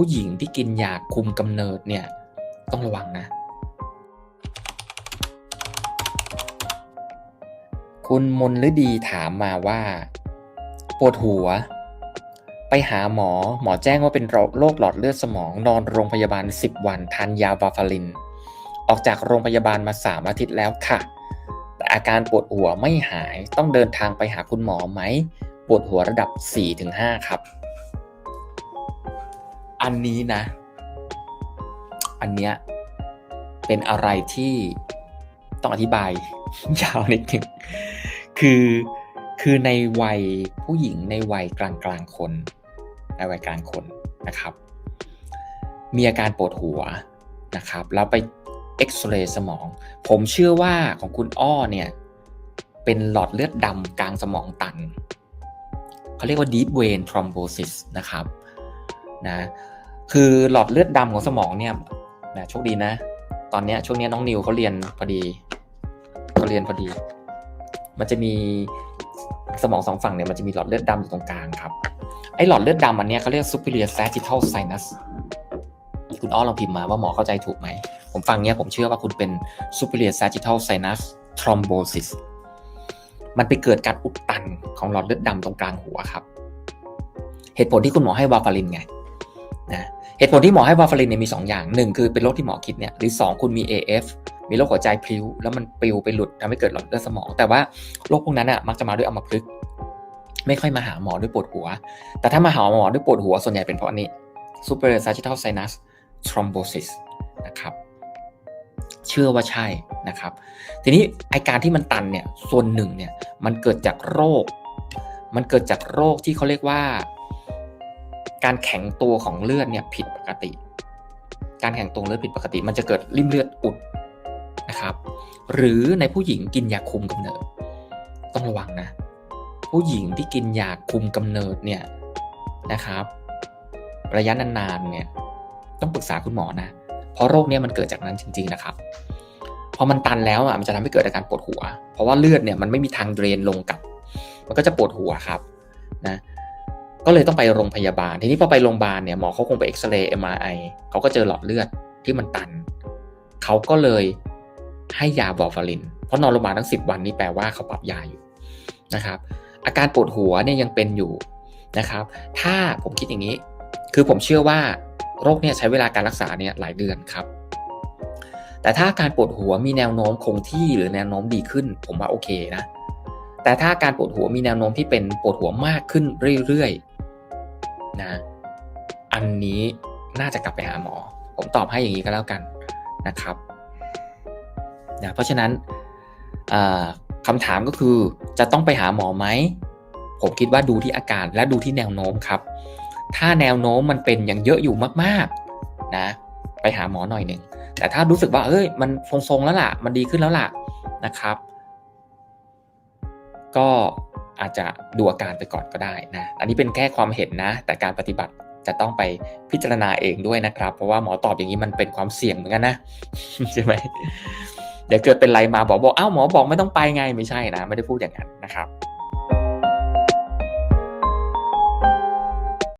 ผู้หญิงที่กินยาคุมกำเนิดเนี่ยต้องระวังนะ คุณมนฤดีถามมาว่า ปวดหัว ไปหาหมอหมอแจ้งว่าเป็นโรคหลอดเลือดสมองนอนโรงพยาบาล 10 วันทานยาวาฟาริน ออกจากโรงพยาบาลมา 3 อาทิตย์แล้วค่ะ แต่อาการปวดหัวไม่หายต้องเดินทางไปหาคุณหมอไหม ปวดหัวระดับ 4-5 ครับ อันนี้นะ อันเนี้ยเป็นอะไรที่ต้องอธิบายยาวนิดหนึ่งคือคือในวัยผู้หญิงในวัยกลางกลางคนในวัยกลางคนนะครับ มีอาการปวดหัวนะครับ แล้วไปเอ็กซเรย์สมอง ผมเชื่อว่าของคุณอ้อเนี่ย เป็นหลอดเลือดดำกลางสมองตัน เขาเรียกว่า deep vein thrombosis นะครับนะ คือหลอดเลือดดำของสมองเนี่ยนะโชคดีนะ ตอนเนี้ยช่วงเนี้ยน้องนิวเขาเรียนพอดีเขาเรียนพอดี มันจะมีสมองสองฝั่งเนี่ยมันจะมีหลอดเลือดดำอยู่ตรงกลางครับ ไอ้หลอดเลือดดำอันเนี้ยเขาเรียก superior sagittal sinus คุณอ้อลองพิมพ์มาว่าหมอเข้าใจถูกไหม ผมฟังเนี้ยผมเชื่อว่าคุณเป็น superior sagittal sinus thrombosis มันไปเกิดการอุดตันของหลอดเลือดดำตรงกลางหัวครับ เหตุผลที่คุณหมอให้วาฟารินไงนะ เหตุผลที่หมอให้วาฟารินเนี่ยมี 2 อย่างหนึ่งคือเป็นโรคที่หมอคิดเนี่ยหรือ 2 คุณมี AF มีโรคหัวใจพลิ้ว แล้วมันปลิวไปหลุดทำให้เกิดหลอดเลือดสมอง แต่ว่าโรคพวกนั้นอะมักจะมาด้วยอัมพฤกษ์ไม่ค่อยมาหาหมอด้วยปวดหัว แต่ถ้ามาหาหมอด้วยปวดหัวส่วนใหญ่เป็นเพราะนี้ super sagittal sinus thrombosis นะครับเชื่อว่าใช่นะครับ ทีนี้ไอการที่มันตันเนี่ยส่วนหนึ่งเนี่ยมันเกิดจากโรค มันเกิดจากโรคที่เขาเรียกว่า การแข็งตัวของเลือดเนี่ยผิดปกติ การแข็งตัวเลือดผิดปกติ มันจะเกิดริ่มเลือดอุดนะครับ หรือในผู้หญิงกินยาคุมกำเนิด ต้องระวังนะ ผู้หญิงที่กินยาคุมกำเนิดเนี่ยนะครับ ระยะนานๆเนี่ยต้องปรึกษาคุณหมอนะ เพราะโรคเนี้ยมันเกิดจากนั้นจริง ๆนะครับพอมันตันแล้วอะมันจะทำให้เกิดอาการปวดหัว เพราะว่าเลือดเนี่ยมันไม่มีทางเดรนลงกลับ มันก็จะปวดหัวครับนะ ก็เลยต้องไปโรงพยาบาล ทีนี้พอไปโรงพยาบาลเนี่ยหมอเขาคงไปเอ็กซเรย์เอ็มไอเขาก็เจอหลอดเลือดที่มันตัน เขาก็เลยให้ยาบอร์ฟาริน เพราะนอนโรงพยาบาลทั้ง 10 วันนี้แปลว่าเขาปรับยาอยู่นะครับ อาการปวดหัวเนี่ยยังเป็นอยู่นะครับ ถ้าผมคิดอย่างนี้ คือผมเชื่อว่าโรคเนี่ยใช้เวลาการรักษาเนี่ยหลายเดือนครับ แต่ถ้าการปวดหัวมีแนวโน้มคงที่หรือแนวโน้มดีขึ้น ผมว่าโอเคนะ แต่ถ้าการปวดหัวมีแนวโน้มที่เป็นปวดหัวมากขึ้นเรื่อย นะอันนี้น่าจะกลับไปหาหมอ ผมตอบให้อย่างนี้ก็แล้วกันนะครับนะเพราะฉะนั้นคำถามก็คือจะต้องไปหาหมอไหม ผมคิดว่าดูที่อาการและดูที่แนวโน้มครับ ถ้าแนวโน้มมันเป็นอย่างเยอะอยู่มากๆนะไปหาหมอหน่อยหนึ่งแต่ถ้ารู้สึกว่าเอ้ยมันทรงๆแล้วล่ะ มันดีขึ้นแล้วล่ะนะครับ ก็ อาจจะดูอาการไปก่อนก็ได้นะ อันนี้เป็นแค่ความเห็นนะ แต่การปฏิบัติจะต้องไปพิจารณาเองด้วยนะครับ เพราะว่าหมอตอบอย่างนี้มันเป็นความเสี่ยงเหมือนกันนะใช่ไหมเดี๋ยวเกิดเป็นไรมาบอกบอกอ้าวหมอบอกไม่ต้องไปไงไม่ใช่นะ ไม่ได้พูดอย่างนั้นนะครับ